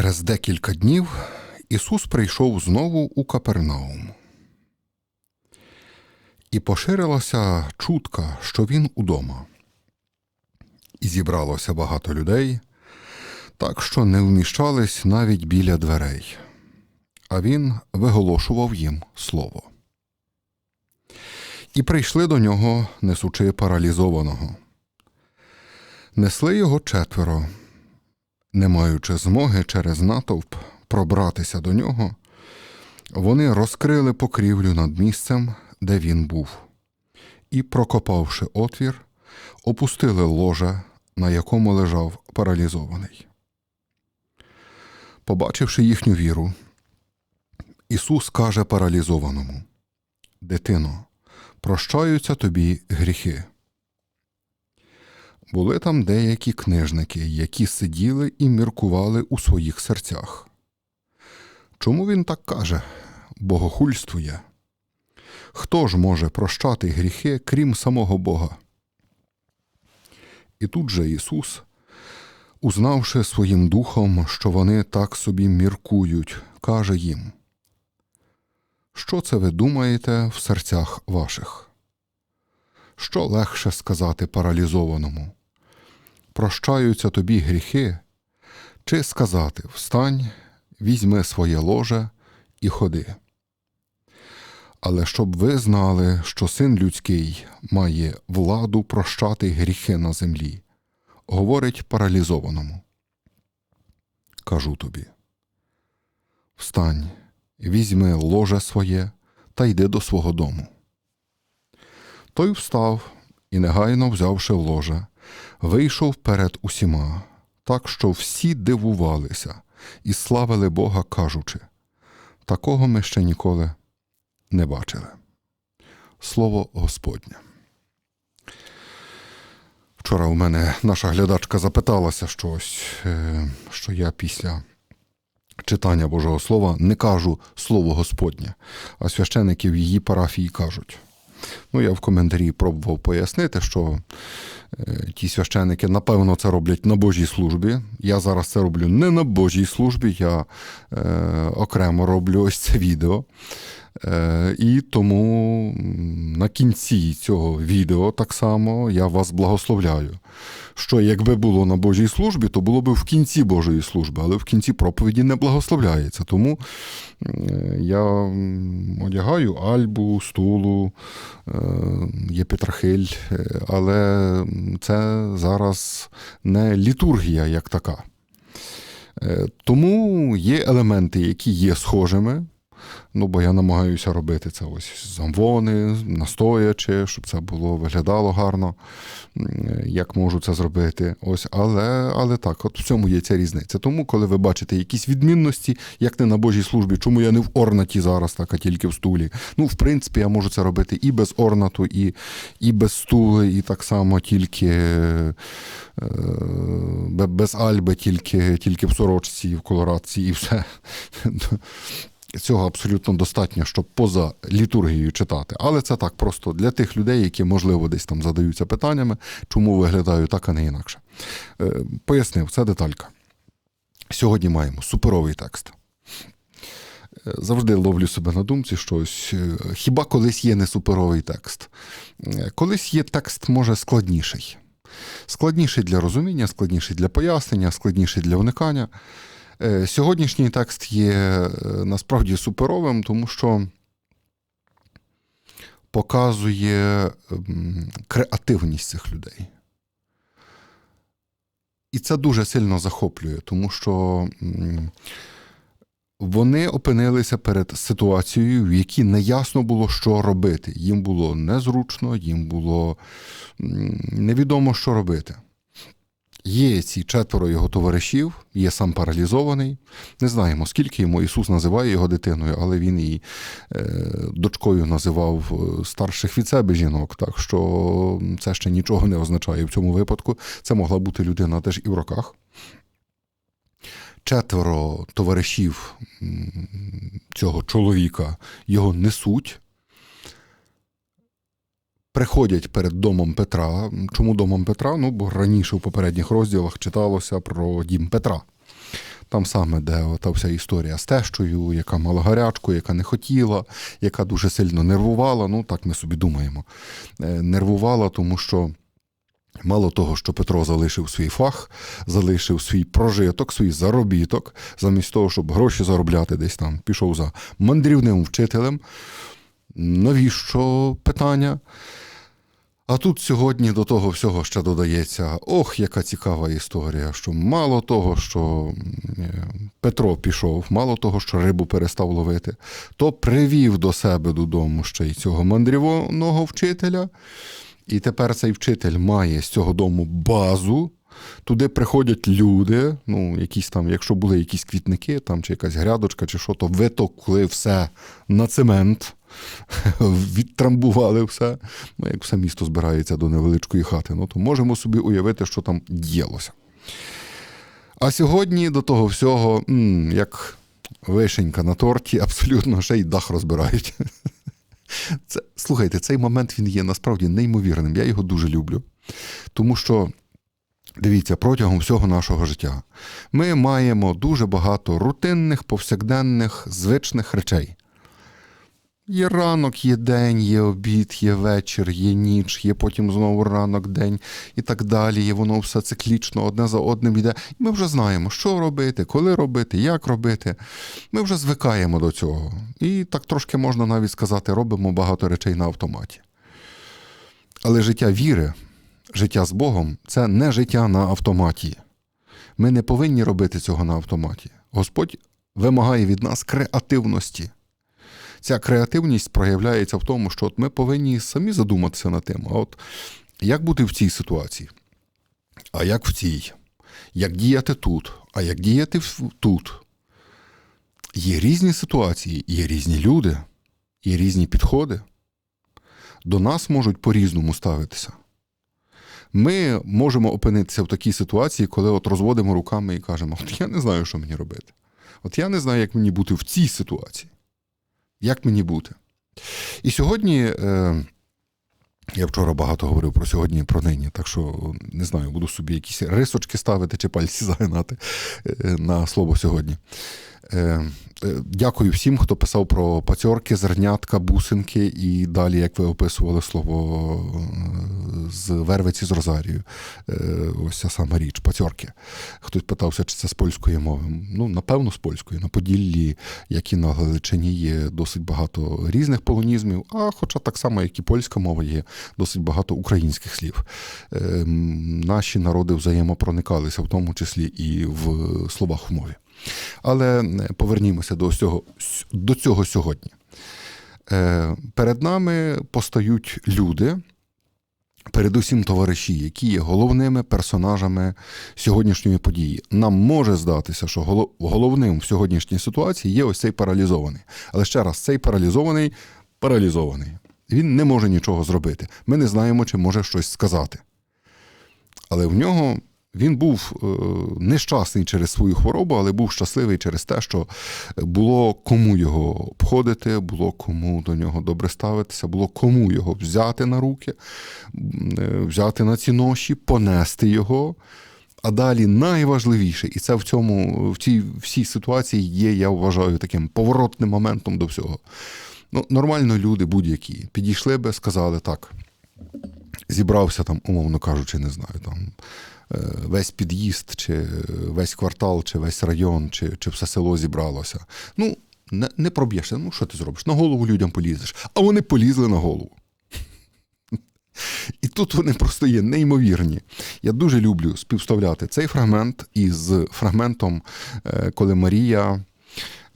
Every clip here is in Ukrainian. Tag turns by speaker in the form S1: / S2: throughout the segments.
S1: Через декілька днів Ісус прийшов знову у Капернаум. І поширилася чутка, що він удома. І зібралося багато людей, так що не вміщались навіть біля дверей, а він виголошував їм слово. І прийшли до нього, несучи паралізованого. Несли його четверо, не маючи змоги через натовп пробратися до нього, вони розкрили покрівлю над місцем, де він був, і, прокопавши отвір, опустили ложа, на якому лежав паралізований. Побачивши їхню віру, Ісус каже паралізованому: Дитино, прощаються тобі гріхи. Були там деякі книжники, які сиділи і міркували у своїх серцях. Чому він так каже? Богохульствує. Хто ж може прощати гріхи, крім самого Бога? І тут же Ісус, узнавши своїм духом, що вони так собі міркують, каже їм: Що це ви думаєте в серцях ваших? Що легше сказати паралізованому? Прощаються тобі гріхи, чи сказати Встань, візьми своє ложе і ходи. Але щоб ви знали, що син людський має владу прощати гріхи на землі, говорить паралізованому. Кажу тобі: Встань, візьми ложе своє та йди до свого дому. Той встав і, негайно взявши ложе, вийшов перед усіма, так що всі дивувалися і славили Бога, кажучи такого ми ще ніколи не бачили. Слово Господнє. Вчора у мене наша глядачка запиталася щось, е, що я після читання Божого Слова не кажу Слово Господнє, а священики в її парафії кажуть. Ну, я в коментарі пробував пояснити, що е, ті священики, напевно, це роблять на Божій службі. Я зараз це роблю не на Божій службі, я е, окремо роблю ось це відео. Е, і тому на кінці цього відео так само я вас благословляю. Що якби було на Божій службі, то було б в кінці Божої служби, але в кінці проповіді не благословляється. Тому я одягаю альбу, стулу, е, є Петрахиль, е, але це зараз не літургія як така. Тому є елементи, які є схожими. Ну, бо я намагаюся робити це ось замвони, настоячи, щоб це було виглядало гарно, як можу це зробити. Ось, Але але так, от в цьому є ця різниця. Тому, коли ви бачите якісь відмінності, як не на Божій службі, чому я не в орнаті зараз, так, а тільки в стулі. Ну, в принципі, я можу це робити і без орнату, і і без стули, і так само тільки е, без альби, тільки тільки в сорочці, і в колорадці, і все. Цього абсолютно достатньо, щоб поза літургією читати. Але це так просто для тих людей, які, можливо, десь там задаються питаннями, чому виглядаю так, а не інакше. Е, пояснив, це деталька. Сьогодні маємо суперовий текст. Е, завжди ловлю себе на думці, що ось, е, хіба колись є не суперовий текст? Колись є текст, може, складніший. Складніший для розуміння, складніший для пояснення, складніший для уникання. Е, сьогоднішній текст є е, насправді суперовим, тому що показує ем, креативність цих людей. І це дуже сильно захоплює, тому що вони опинилися перед ситуацією, в якій неясно було, що робити. Їм було незручно, їм було невідомо, що робити. Є ці четверо його товаришів, є сам паралізований. Не знаємо, скільки йому Ісус називає його дитиною, але він і е, дочкою називав е, старших від себе жінок. Так що це ще нічого не означає в цьому випадку. Це могла бути людина теж і в роках. Четверо товаришів цього чоловіка його несуть приходять перед домом Петра. Чому домом Петра? Ну, бо раніше у попередніх розділах читалося про дім Петра. Там саме, де та вся історія з тещою, яка мала гарячку, яка не хотіла, яка дуже сильно нервувала. Ну, так ми собі думаємо. Е, Нервувала, тому що. Мало того, що Петро залишив свій фах, залишив свій прожиток, свій заробіток, замість того, щоб гроші заробляти десь там, пішов за мандрівним вчителем. Навіщо питання? А тут сьогодні до того всього ще додається: ох, яка цікава історія, що мало того, що е, Петро пішов, мало того, що рибу перестав ловити, то привів до себе додому ще й цього мандрівного вчителя. І тепер цей вчитель має з цього дому базу. Туди приходять люди, ну, якісь там, якщо були якісь квітники, там, чи якась грядочка, чи що, то витокли все на цемент, відтрамбували все. Ну, як все місто збирається до невеличкої хати, ну, то можемо собі уявити, що там діялося. А сьогодні до того всього, м, як вишенька на торті, абсолютно ще й дах розбирають. Це, слухайте, цей момент він є насправді неймовірним. Я його дуже люблю. Тому що, дивіться, протягом всього нашого життя ми маємо дуже багато рутинних, повсякденних, звичних речей. Є ранок, є день, є обід, є вечір, є ніч, є потім знову ранок, день і так далі. І воно все циклічно одне за одним йде. І ми вже знаємо, що робити, коли робити, як робити. Ми вже звикаємо до цього. І так трошки можна навіть сказати, робимо багато речей на автоматі. Але життя віри, життя з Богом це не життя на автоматі. Ми не повинні робити цього на автоматі. Господь вимагає від нас креативності. Ця креативність проявляється в тому, що от ми повинні самі задуматися над тим, а от як бути в цій ситуації, а як в цій, як діяти тут, а як діяти тут. Є різні ситуації, є різні люди, є різні підходи. До нас можуть по-різному ставитися. Ми можемо опинитися в такій ситуації, коли от розводимо руками і кажемо: от я не знаю, що мені робити. От я не знаю, як мені бути в цій ситуації. Як мені бути? І сьогодні, е, я вчора багато говорив про сьогодні і про нині, так що не знаю, буду собі якісь рисочки ставити чи пальці загинати е, на слово сьогодні. Е, е, Дякую всім, хто писав про пацьорки, зернятка, бусинки і далі, як ви описували слово е, з Вервиці з Розарію. Ось ця сама річ, пацьорки. Хтось питався, чи це з польської мови. Ну, напевно, з польської. На Поділлі, як і на Галичині, є досить багато різних полонізмів, а хоча так само, як і польська мова, є досить багато українських слів. Наші народи взаємопроникалися, в тому числі і в словах в мові. Але е, повернімося до цього, до цього сьогодні. Е, Перед нами постають люди, передусім товариші, які є головними персонажами сьогоднішньої події. Нам може здатися, що голо- головним в сьогоднішній ситуації є ось цей паралізований. Але ще раз, цей паралізований паралізований. Він не може нічого зробити. Ми не знаємо, чи може щось сказати. Але в нього він був е, нещасний через свою хворобу, але був щасливий через те, що було кому його обходити, було кому до нього добре ставитися, було кому його взяти на руки, е, взяти на ці ноші, понести його. А далі найважливіше, і це в цьому в цій всій ситуації є, я вважаю, таким поворотним моментом до всього. Ну, нормально люди будь-які підійшли би, сказали так. Зібрався там, умовно кажучи, не знаю, там весь під'їзд, чи весь квартал, чи весь район, чи, чи все село зібралося. Ну, не, не проб'єшся. Ну, що ти зробиш? На голову людям полізеш. А вони полізли на голову. І тут вони просто є неймовірні. Я дуже люблю співставляти цей фрагмент із фрагментом, е, коли Марія.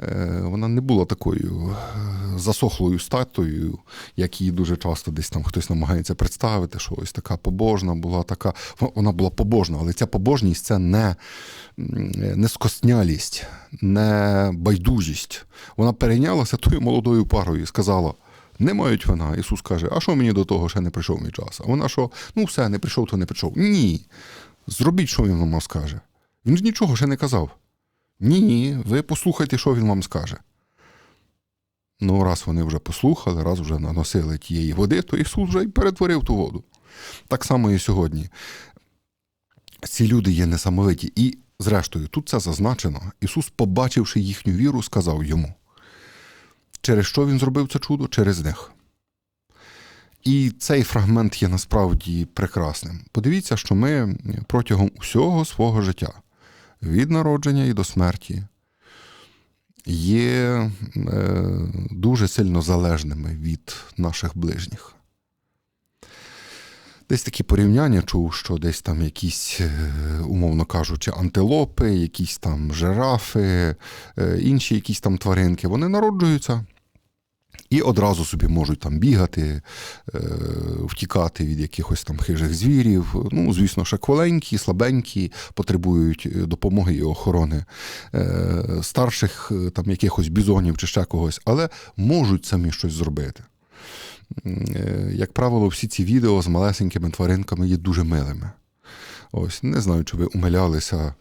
S1: Е, Вона не була такою е, засохлою статою, як її дуже часто десь там хтось намагається представити, що ось така побожна була така. Вона була побожна, але ця побожність це не, не скоснялість, не байдужість. Вона перейнялася тою молодою парою і сказала: не мають вина. Ісус каже, а що мені до того ще не прийшов мій час? А вона що, ну все, не прийшов, то не прийшов. Ні. Зробіть, що він вам скаже. Він ж нічого ще не казав. Ні, ви послухайте, що він вам скаже. Ну, раз вони вже послухали, раз вже наносили тієї води, то Ісус вже й перетворив ту воду. Так само і сьогодні. Ці люди є несамовиті. І Зрештою, тут це зазначено. Ісус, побачивши їхню віру, сказав йому. Через що він зробив це чудо? Через них. І цей фрагмент є насправді прекрасним. Подивіться, що ми протягом усього свого життя, від народження і до смерті, є е, дуже сильно залежними від наших ближніх. Десь такі порівняння чув, що десь там якісь, е, умовно кажучи, антилопи, якісь там жирафи, е, інші якісь там тваринки, вони народжуються і одразу собі можуть там бігати, е, втікати від якихось там хижих звірів. Ну, звісно, ще кволенькі, слабенькі, потребують е, допомоги і охорони е, старших там якихось бізонів чи ще когось, але можуть самі щось зробити. Як правило, всі ці відео з малесенькими тваринками є дуже милими. Ось, не знаю, чи ви умилялися,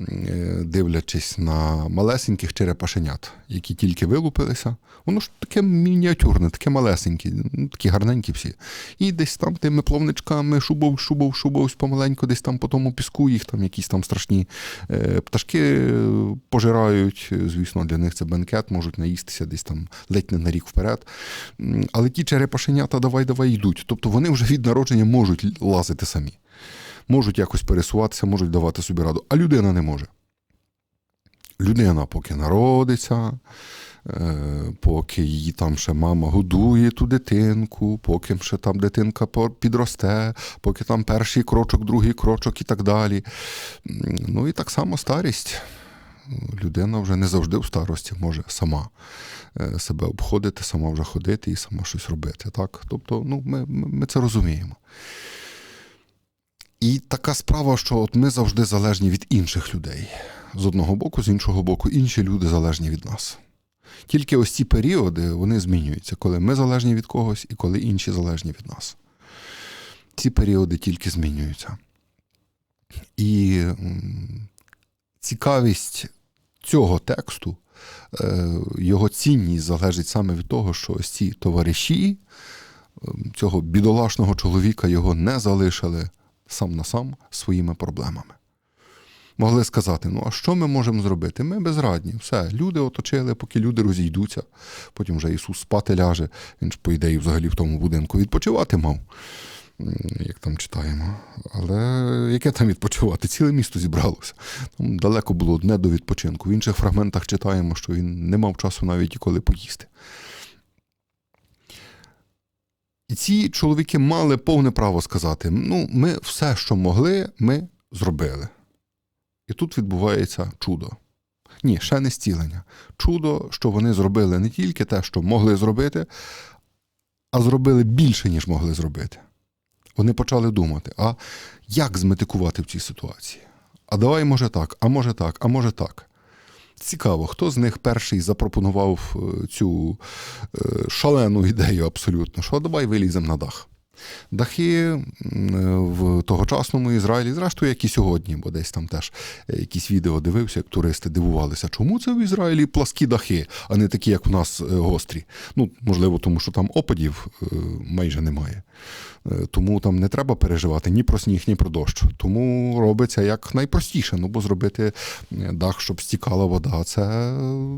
S1: е, дивлячись на малесеньких черепашенят, які тільки вилупилися. Воно ж таке мініатюрне, таке малесеньке, ну, такі гарненькі всі. І десь там тими плавничками шубов, шубов, шубов, помаленьку, десь там по тому піску їх там якісь там страшні е, пташки е, пожирають. Звісно, для них це бенкет, можуть наїстися десь там ледь не на рік вперед. Але ті черепашенята давай, давай йдуть. Тобто вони вже від народження можуть лазити самі можуть якось пересуватися, можуть давати собі раду, а людина не може. Людина поки народиться, е, поки її там ще мама годує ту дитинку, поки ще там дитинка підросте, поки там перший крочок, другий крочок і так далі. Ну і так само старість. Людина вже не завжди в старості може сама е, себе обходити, сама вже ходити і сама щось робити. Так? Тобто, ну, ми, ми ми це розуміємо. І така справа, що от ми завжди залежні від інших людей. З одного боку, з іншого боку, інші люди залежні від нас. Тільки ось ці періоди вони змінюються, коли ми залежні від когось і коли інші залежні від нас. Ці періоди тільки змінюються. І цікавість цього тексту, е, його цінність залежить саме від того, що ось ці товариші ем, цього бідолашного чоловіка його не залишили сам на сам своїми проблемами. Могли сказати: ну а що ми можемо зробити? Ми безрадні. Все, люди оточили, поки люди розійдуться. Потім вже Ісус спати ляже. Він ж, по ідеї, взагалі в тому будинку відпочивати мав, як там читаємо. Але яке там відпочивати? Ціле місто зібралося. Там далеко було одне до відпочинку. В інших фрагментах читаємо, що він не мав часу навіть і коли поїсти. І ці чоловіки мали повне право сказати: ну, ми все, що могли, ми зробили. І тут відбувається чудо. Ні, ще не зцілення. Чудо, що вони зробили не тільки те, що могли зробити, а зробили більше, ніж могли зробити. Вони почали думати: а як зметикувати в цій ситуації? А давай, може так, а може так, а може так. Цікаво, хто з них перший запропонував е, цю е, шалену ідею абсолютно, що давай виліземо на дах. Дахи е, в тогочасному Ізраїлі, зрештою, як і сьогодні, бо десь там теж якісь відео дивився, як туристи дивувалися, чому це в Ізраїлі пласкі дахи, а не такі, як у нас гострі. Ну, можливо, тому що там опадів майже немає. Е, Тому там не треба переживати ні про сніг, ні про дощ. Тому робиться як найпростіше. Ну, бо зробити е, дах, щоб стікала вода, це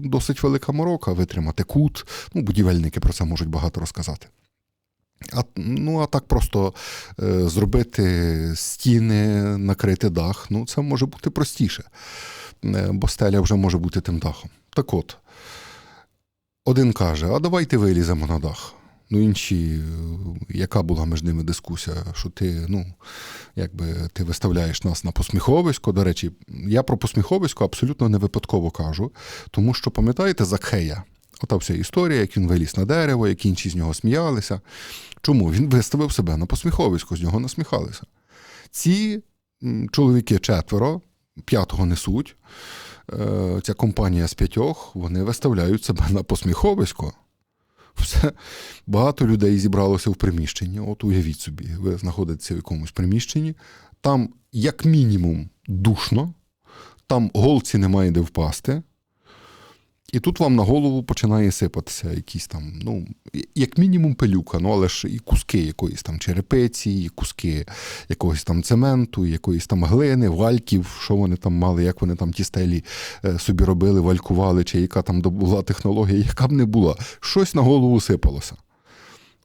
S1: досить велика морока. Витримати кут. Ну, будівельники про це можуть багато розказати. А, ну, а так просто е, зробити стіни, накрити дах, ну це може бути простіше, е, бо стеля вже може бути тим дахом. Так от, один каже: а давайте виліземо на дах. Ну, інші, е, яка була між ними дискусія, що ти, ну, якби ти виставляєш нас на посміховисько. До речі, я про посміховисько абсолютно не випадково кажу, тому що пам'ятаєте Закхея? Ота вся історія, як він виліз на дерево, як інші з нього сміялися. Чому? Він виставив себе на посміховисько, з нього насміхалися. Ці чоловіки четверо, п'ятого несуть. Е, Ця компанія з п'ятьох, вони виставляють себе на посміховисько. Все. Багато людей зібралося в приміщенні. От уявіть собі, ви знаходитеся в якомусь приміщенні, там, як мінімум, душно, там голці немає де впасти. І тут вам на голову починає сипатися якісь там, ну, як мінімум пилюка, ну але ж і куски якоїсь там черепиці, і куски якогось там цементу, якоїсь там глини, вальків, що вони там мали, як вони там ті стелі е, собі робили, валькували, чи яка там була технологія, яка б не була. Щось на голову сипалося.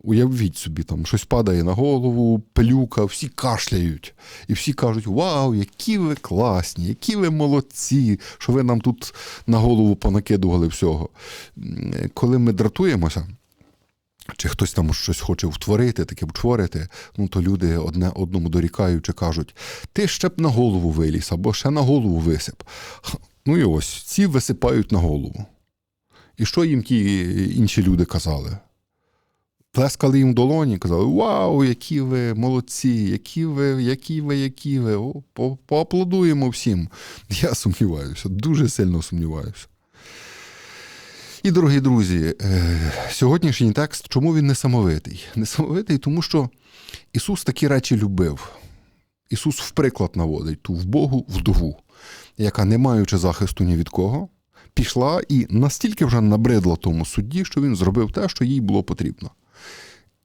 S1: Уявіть собі, там щось падає на голову, пилюка, всі кашляють. І всі кажуть: Вау, які ви класні, які ви молодці, що ви нам тут на голову понакидували всього. Коли ми дратуємося, чи хтось там щось хоче втворити, таке втворити, ну то люди одне одному дорікаючи кажуть: ти ще б на голову виліз, або ще на голову висип. Ну і ось ці висипають на голову. І що їм ті інші люди казали? Плескали їм в долоні, казали: Вау, які ви молодці, які ви, які ви, які ви. О, по- поаплодуємо всім. Я сумніваюся, дуже сильно сумніваюся. І, дорогі друзі, е, сьогоднішній текст, чому він несамовитий? Несамовитий, тому що Ісус такі речі любив. Ісус в приклад наводить ту вбогу вдову, яка, не маючи захисту ні від кого, пішла і настільки вже набридла тому судді, що він зробив те, що їй було потрібно.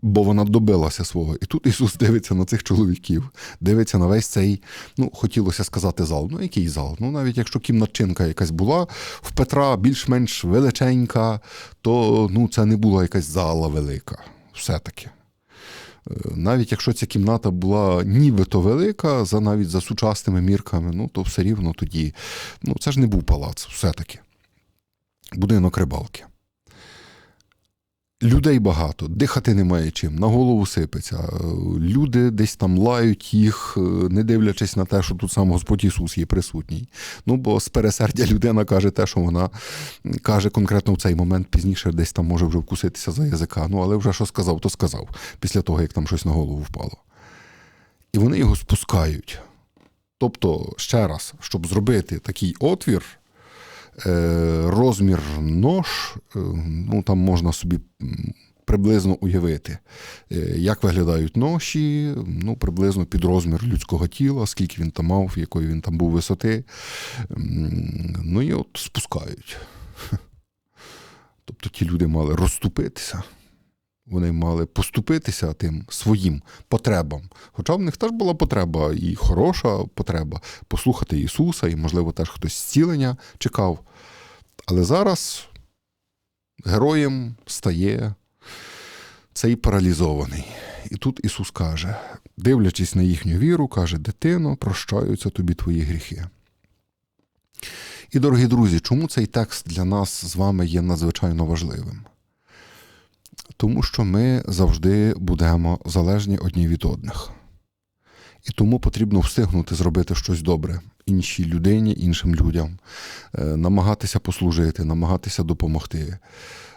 S1: Бо вона добилася свого. І тут Ісус дивиться на цих чоловіків, дивиться на весь цей, ну, хотілося сказати зал. Ну, який зал? Ну, навіть якщо кімнатчинка якась була в Петра більш-менш величенька, то ну, це не була якась зала велика. Все-таки. Е, Навіть якщо ця кімната була нібито велика, за навіть за сучасними мірками, ну то все рівно тоді. Ну, це ж не був палац, все-таки. Будинок рибалки. Людей багато, дихати немає чим, на голову сипеться. Е, Люди десь там лають їх, е, не дивлячись на те, що тут сам Господь Ісус є присутній. Ну, бо з пересердя людина каже те, що вона каже конкретно в цей момент, пізніше десь там може вже вкуситися за язика. Ну, але вже що сказав, то сказав, після того, як там щось на голову впало. І вони його спускають. Тобто, ще раз, щоб зробити такий отвір, розмір нож, е, ну там можна собі приблизно уявити, е, як виглядають ноші, ну, приблизно під розмір людського тіла, скільки він там мав, якої він там був висоти. Ну і от спускають. Тобто ті люди мали розступитися. Вони мали поступитися тим своїм потребам. Хоча в них теж була потреба, і хороша потреба послухати Ісуса, і, можливо, теж хтось зцілення чекав. Але зараз героєм стає цей паралізований. І тут Ісус каже, дивлячись на їхню віру, каже: Дитино, прощаються тобі твої гріхи. І, дорогі друзі, чому цей текст для нас з вами є надзвичайно важливим? Тому що ми завжди будемо залежні одні від одних. І тому потрібно встигнути зробити щось добре іншій людині, іншим людям, е, намагатися послужити, намагатися допомогти.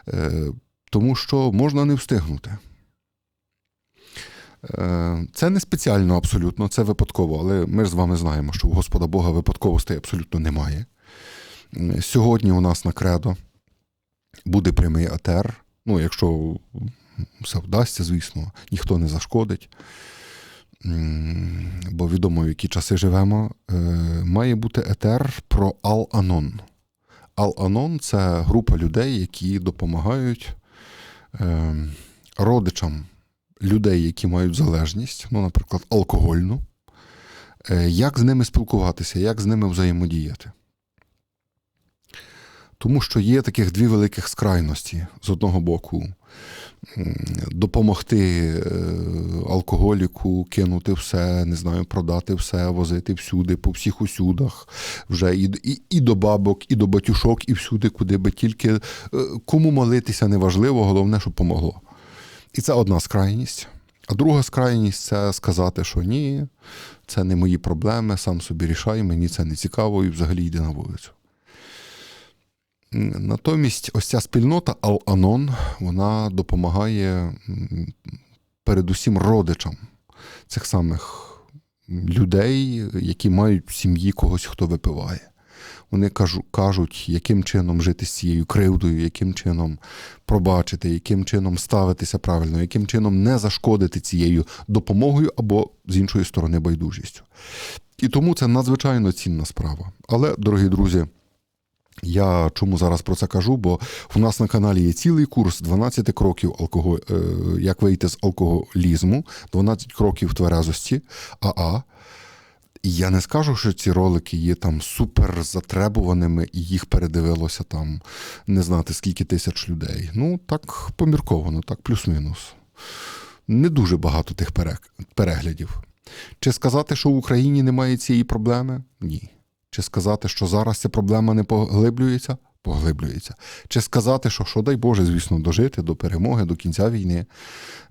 S1: Е, Тому що можна не встигнути. Е, Це не спеціально абсолютно, це випадково, але ми ж з вами знаємо, що у Господа Бога випадковостей абсолютно немає. Сьогодні у нас на кредо буде прямий атер. Ну, якщо все вдасться, звісно, ніхто не зашкодить. Бо відомо, в які часи живемо. Е, Має бути етер про Ал-Анон. Ал-Анон це група людей, які допомагають е, родичам людей, які мають залежність, ну, наприклад, алкогольну, е, як з ними спілкуватися, як з ними взаємодіяти. Тому що є таких дві великих скрайності з одного боку. Допомогти е, алкоголіку, кинути все, не знаю, продати все, возити всюди, по всіх усюдах, вже і, і, і до бабок, і до батюшок, і всюди, куди би тільки е, кому молитися неважливо, головне, щоб помогло. І це одна скрайність. А друга скрайність це сказати, що ні, це не мої проблеми, сам собі рішай, мені це не цікаво і взагалі йди на вулицю. Натомість, ось ця спільнота Ал-Анон, вона допомагає передусім родичам цих самих людей, які мають в сім'ї когось, хто випиває. Вони кажуть, яким чином жити з цією кривдою, яким чином пробачити, яким чином ставитися правильно, яким чином не зашкодити цією допомогою або з іншої сторони байдужістю. І тому це надзвичайно цінна справа. Але, дорогі друзі, Я чому зараз про це кажу? Бо у нас на каналі є цілий курс 12 кроків алкого... е, як вийти з алкоголізму, 12 кроків тверезості АА. Я не скажу, що ці ролики є там супер затребуваними, і їх передивилося там не знати скільки тисяч людей. Ну, так помірковано, так плюс-мінус. Не дуже багато тих пере- переглядів. Чи сказати, що в Україні немає цієї проблеми? Ні. Чи сказати, що зараз ця проблема не поглиблюється? Поглиблюється. Чи сказати, що, що дай Боже, звісно, дожити до перемоги, до кінця війни,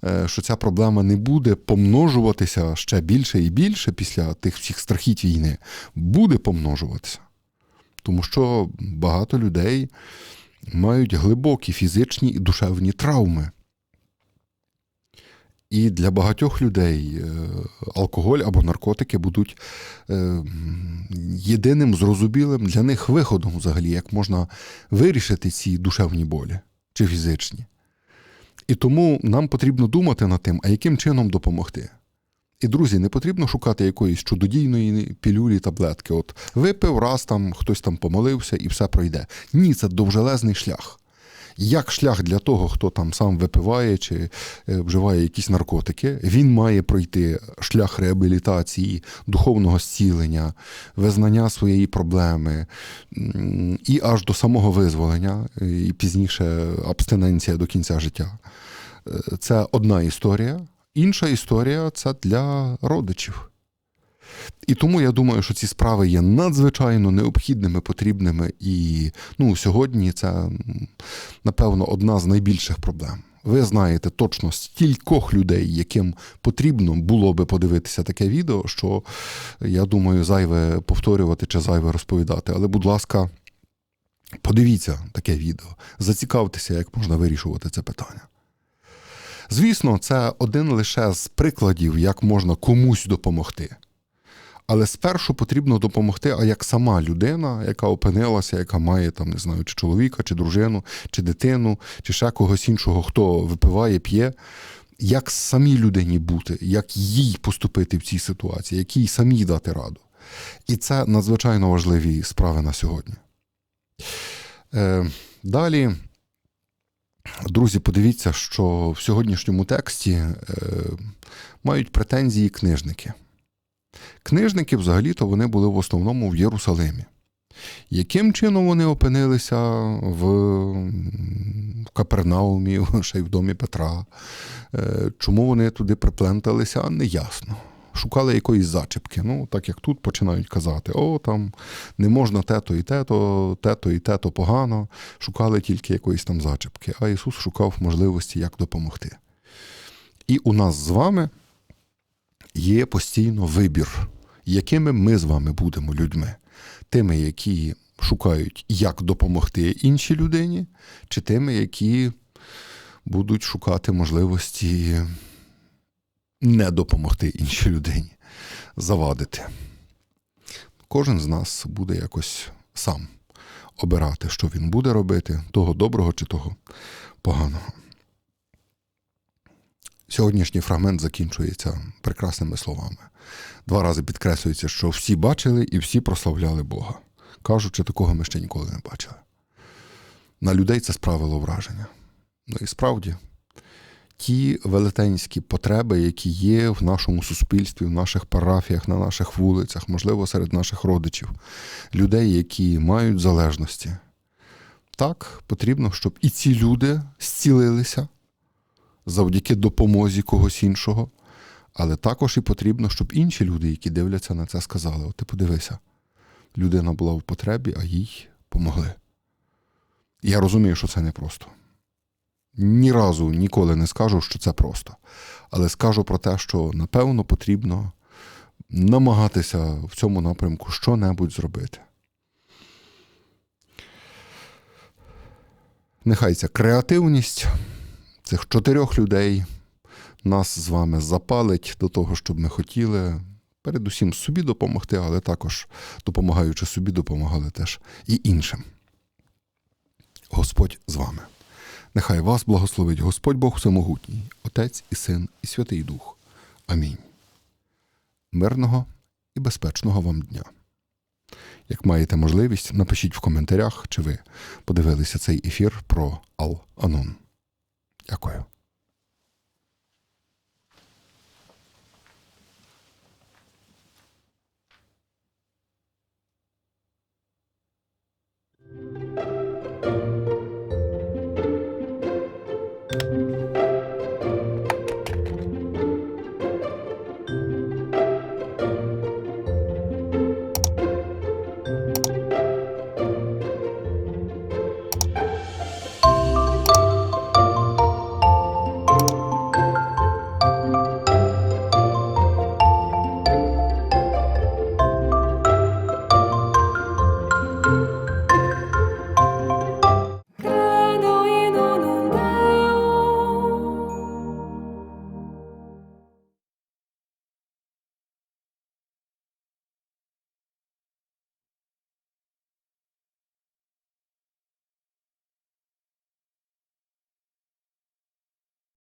S1: е, що ця проблема не буде помножуватися ще більше і більше після тих всіх страхіт війни, буде помножуватися. Тому що багато людей мають глибокі фізичні і душевні травми. І для багатьох людей е, алкоголь або наркотики будуть е, єдиним зрозумілим для них виходом, взагалі, як можна вирішити ці душевні болі чи фізичні. І тому нам потрібно думати над тим, а яким чином допомогти. І, друзі, не потрібно шукати якоїсь чудодійної пілюлі таблетки. От випив раз там, хтось там помолився і все пройде. Ні, це довжелезний шлях. Як шлях для того, хто там сам випиває чи е, вживає якісь наркотики, він має пройти шлях реабілітації, духовного зцілення, визнання своєї проблеми і аж до самого визволення, і пізніше абстиненція до кінця життя. Е, Це одна історія. Інша історія це для родичів. І тому я думаю, що ці справи є надзвичайно необхідними, потрібними. І ну, сьогодні це, напевно, одна з найбільших проблем. Ви знаєте точно стількох людей, яким потрібно було би подивитися таке відео, що я думаю, зайве повторювати чи зайве розповідати. Але, будь ласка, подивіться таке відео, зацікавтеся, як можна вирішувати це питання. Звісно, це один лише з прикладів, як можна комусь допомогти. Але спершу потрібно допомогти, а як сама людина, яка опинилася, яка має там, не знаю, чи чоловіка, чи дружину, чи дитину, чи ще когось іншого, хто випиває, п'є, як самій людині бути, як їй поступити в цій ситуації, як їй самій дати раду. І це надзвичайно важливі справи на сьогодні. Е, далі. Друзі, подивіться, що в сьогоднішньому тексті е, мають претензії книжники. Книжники, взагалі-то, вони були в основному в Єрусалимі. Яким чином вони опинилися в Капернаумі, ще й в домі Петра? Е, Чому вони туди припленталися, неясно. Шукали якоїсь зачіпки. Ну, так як тут починають казати: о, там не можна те-то і те-то, те-то і те-то погано. Шукали тільки якоїсь там зачіпки. А Ісус шукав можливості, як допомогти. І у нас з вами є постійно вибір, якими ми з вами будемо людьми. Тими, які шукають, як допомогти іншій людині, чи тими, які будуть шукати можливості не допомогти іншій людині, завадити. Кожен з нас буде якось сам обирати, що він буде робити, того доброго чи того поганого. Сьогоднішній фрагмент закінчується прекрасними словами. Два рази підкреслюється, що всі бачили і всі прославляли Бога. Кажучи, такого ми ще ніколи не бачили. На людей це справило враження. Ну і справді, ті велетенські потреби, які є в нашому суспільстві, в наших парафіях, на наших вулицях, можливо, серед наших родичів, людей, які мають залежності. Так, потрібно, щоб і ці люди зцілилися завдяки допомозі когось іншого. Але також і потрібно, щоб інші люди, які дивляться на це, сказали: От ти подивися, людина була в потребі, а їй помогли. Я розумію, що це непросто. Ні разу ніколи не скажу, що це просто. Але скажу про те, що напевно потрібно намагатися в цьому напрямку що-небудь зробити. Нехай ця креативність цих чотирьох людей нас з вами запалить до того, щоб ми хотіли передусім собі допомогти, але також, допомагаючи собі, допомагали теж і іншим. Господь з вами. Нехай вас благословить Господь Бог Всемогутній, Отець і Син, і Святий Дух. Амінь. Мирного і безпечного вам дня. Як маєте можливість, напишіть в коментарях, чи ви подивилися цей ефір про Ал-Анон. Дякую.